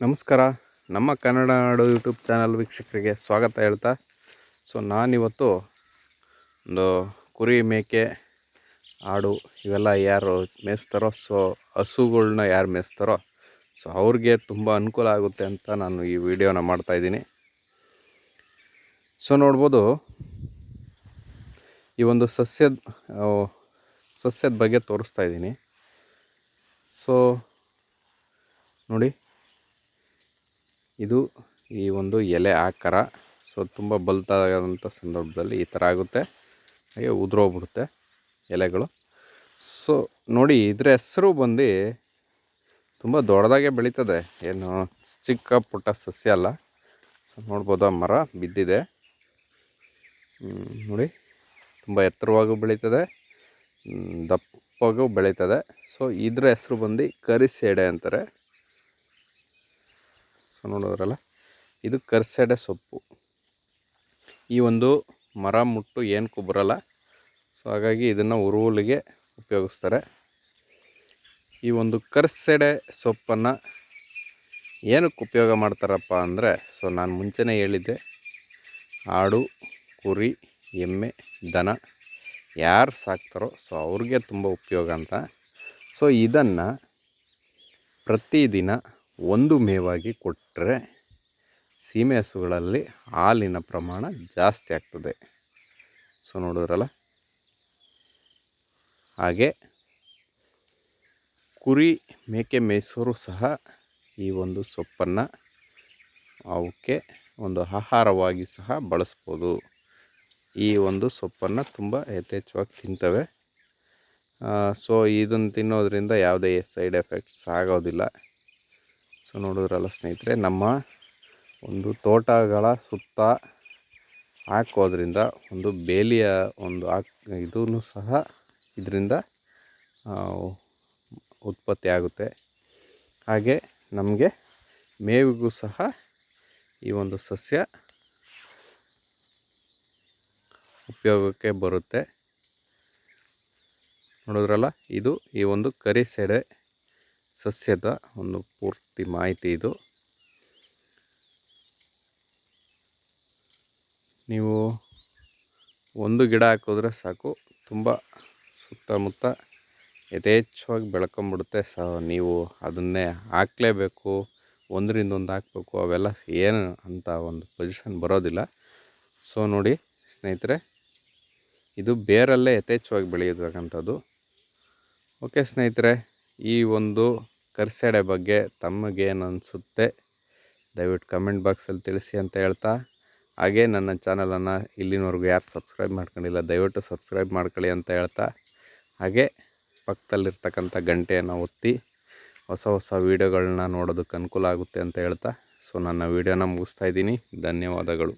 ನಮಸ್ಕಾರ. ನಮ್ಮ ಕನ್ನಡ ನಾಡು YouTube channel ವೀಕ್ಷಕರಿಗೆ ಸ್ವಾಗತ ಹೇಳ್ತಾ. ಸೊ, ನಾನಿವತ್ತು ಒಂದು ಕುರಿ ಮೇಕೆ, ಆಡು ಇವೆಲ್ಲ ಯಾರು ಮೇಯಿಸ್ತಾರೋ, ಸೊ, ಹಸುಗಳ್ನ ಯಾರು ಮೇಯಿಸ್ತಾರೋ, ಸೊ, ಅವ್ರಿಗೆ ತುಂಬ ಅನುಕೂಲ ಆಗುತ್ತೆ ಅಂತ ನಾನು ಈ ವಿಡಿಯೋನ ಮಾಡ್ತಾಯಿದ್ದೀನಿ ಸೊ, ನೋಡ್ಬೋದು, ಈ ಒಂದು ಸಸ್ಯದ ಸಸ್ಯದ ಬಗ್ಗೆ ತೋರಿಸ್ತಾ ಇದ್ದೀನಿ. ಸೊ, ನೋಡಿ ಇದು ಈ ಒಂದು ಎಲೆ ಆಕಾರ. ಸೊ ತುಂಬ ಬಲ್ತಾದಂಥ ಸಂದರ್ಭದಲ್ಲಿ ಈ ಥರ ಆಗುತ್ತೆ. ಹಾಗೆ ಉದುರೋಗ್ಬಿಡುತ್ತೆ ಎಲೆಗಳು. ಸೊ ನೋಡಿ, ಇದರ ಹೆಸರು ಬಂದು ತುಂಬ ದೊಡ್ಡದಾಗೆ ಬೆಳೀತದೆ. ಏನು ಚಿಕ್ಕ ಪುಟ್ಟ ಸಸ್ಯ ಅಲ್ಲ. ಸೊ ನೋಡ್ಬೋದು ಆ ಮರ ಬಿದ್ದಿದೆ. ನೋಡಿ, ತುಂಬ ಎತ್ತರವಾಗೂ ಬೆಳೀತದೆ. ದಪ್ಪಾಗೂ ಬೆಳೀತದೆ. ಸೊ ಇದರ ಹೆಸರು ಬಂದು ಕರಿಸೇಡೆ ಅಂತಾರೆ. ಸೊ ನೋಡೋದ್ರಲ್ಲ? ಇದು ಕರ್ಸೆಡೆ ಸೊಪ್ಪು. ಈ ಒಂದು ಮರ ಮುಟ್ಟು ಏನಕ್ಕೂ ಬರಲ್ಲ ಸೊ ಹಾಗಾಗಿ ಇದನ್ನು ಉರುವಲಿಗೆ ಉಪಯೋಗಿಸ್ತಾರೆ. ಈ ಒಂದು ಕರ್ಸೆಡೆ ಸೊಪ್ಪನ್ನು ಏನಕ್ಕೆ ಉಪಯೋಗ ಮಾಡ್ತಾರಪ್ಪ ಅಂದರೆ ಸೊ ನಾನು ಮುಂಚೆನೇ ಹೇಳಿದ್ದೆ. ಆಡು, ಕುರಿ, ಎಮ್ಮೆ, ದನ ಯಾರು ಸಾಕ್ತಾರೋ ಸೊ ಅವ್ರಿಗೆ ತುಂಬ ಉಪಯೋಗ ಅಂತ. ಸೊ ಇದನ್ನು ಪ್ರತಿದಿನ ಒಂದು ಮೇವಾಗಿ ಕೊಟ್ಟರೆ ಸೀಮೆ ಹಸುಗಳಲ್ಲಿ ಹಾಲಿನ ಪ್ರಮಾಣ ಜಾಸ್ತಿ ಆಗ್ತದೆ. ಸೊ ನೋಡಿದ್ರಲ್ಲ? ಹಾಗೆ ಕುರಿ, ಮೇಕೆ ಮೇಯಿಸೋರು ಸಹ ಈ ಒಂದು ಸೊಪ್ಪನ್ನು ಅವಕ್ಕೆ ಒಂದು ಆಹಾರವಾಗಿ ಸಹ ಬಳಸ್ಬೋದು. ಈ ಒಂದು ಸೊಪ್ಪನ್ನು ತುಂಬ ಯಥೇಚ್ಛವಾಗಿ ತಿಂತವೆ. ಸೊ ಇದನ್ನು ತಿನ್ನೋದ್ರಿಂದ ಯಾವುದೇ ಸೈಡ್ ಎಫೆಕ್ಟ್ಸ್ ಆಗೋದಿಲ್ಲ. ಸೊ ನೋಡಿದ್ರಲ್ಲ ಸ್ನೇಹಿತರೆ, ನಮ್ಮ ಒಂದು ತೋಟಗಳ ಸುತ್ತ ಹಾಕೋದ್ರಿಂದ, ಒಂದು ಬೇಲಿಯ ಒಂದು ಹಾಕ್ ಇದೂ ಸಹ ಇದರಿಂದ ಉತ್ಪತ್ತಿ ಆಗುತ್ತೆ. ಹಾಗೆ ನಮಗೆ ಮೇವಿಗೂ ಸಹ ಈ ಒಂದು ಸಸ್ಯ ಉಪಯೋಗಕ್ಕೆ ಬರುತ್ತೆ. ನೋಡಿದ್ರಲ್ಲ, ಇದು ಈ ಒಂದು ಕರಿಸೆಡೆ ಸಸ್ಯದ ಒಂದು ಪೂರ್ತಿ ಮಾಹಿತಿ ಇದು. ನೀವು ಒಂದು ಗಿಡ ಹಾಕಿದ್ರೆ ಸಾಕು, ತುಂಬ ಸುತ್ತಮುತ್ತ ಯಥೇಚ್ಛವಾಗಿ ಬೆಳ್ಕೊಂಬಿಡುತ್ತೆ. ಸ ನೀವು ಅದನ್ನೇ ಹಾಕಲೇಬೇಕು, ಒಂದರಿಂದ ಒಂದು ಹಾಕಬೇಕು, ಅವೆಲ್ಲ ಏನು ಅಂತ ಒಂದು ಪೊಸಿಷನ್ ಬರೋದಿಲ್ಲ. ಸೊ ನೋಡಿ ಸ್ನೇಹಿತರೆ, ಇದು ಬೇರಲ್ಲೇ ಯಥೇಚ್ಛವಾಗಿ ಬೆಳೆಯತಕ್ಕಂಥದ್ದು ಓಕೆ ಸ್ನೇಹಿತರೆ, ಈ ಒಂದು ಕರ್ಸೆಡೆ ಬಗ್ಗೆ ತಮಗೇನು ಅನಿಸುತ್ತೆ ದಯವಿಟ್ಟು ಕಮೆಂಟ್ ಬಾಕ್ಸಲ್ಲಿ ತಿಳಿಸಿ ಅಂತ ಹೇಳ್ತಾ, ಹಾಗೆ ನನ್ನ ಚಾನಲನ್ನು ಇಲ್ಲಿನವರೆಗೂ ಯಾರು ಸಬ್ಸ್ಕ್ರೈಬ್ ಮಾಡ್ಕೊಂಡಿಲ್ಲ, ದಯವಿಟ್ಟು ಸಬ್ಸ್ಕ್ರೈಬ್ ಮಾಡ್ಕೊಳ್ಳಿ ಅಂತ ಹೇಳ್ತಾ, ಹಾಗೆ ಪಕ್ಕದಲ್ಲಿರ್ತಕ್ಕಂಥ ಗಂಟೆಯನ್ನು ಒತ್ತಿ, ಹೊಸ ಹೊಸ ವೀಡಿಯೋಗಳನ್ನ ನೋಡೋದಕ್ಕೆ ಅನುಕೂಲ ಆಗುತ್ತೆ ಅಂತ ಹೇಳ್ತಾ, ಸೊ ನನ್ನ ವೀಡಿಯೋನ ಮುಗಿಸ್ತಾ ಇದ್ದೀನಿ. ಧನ್ಯವಾದಗಳು.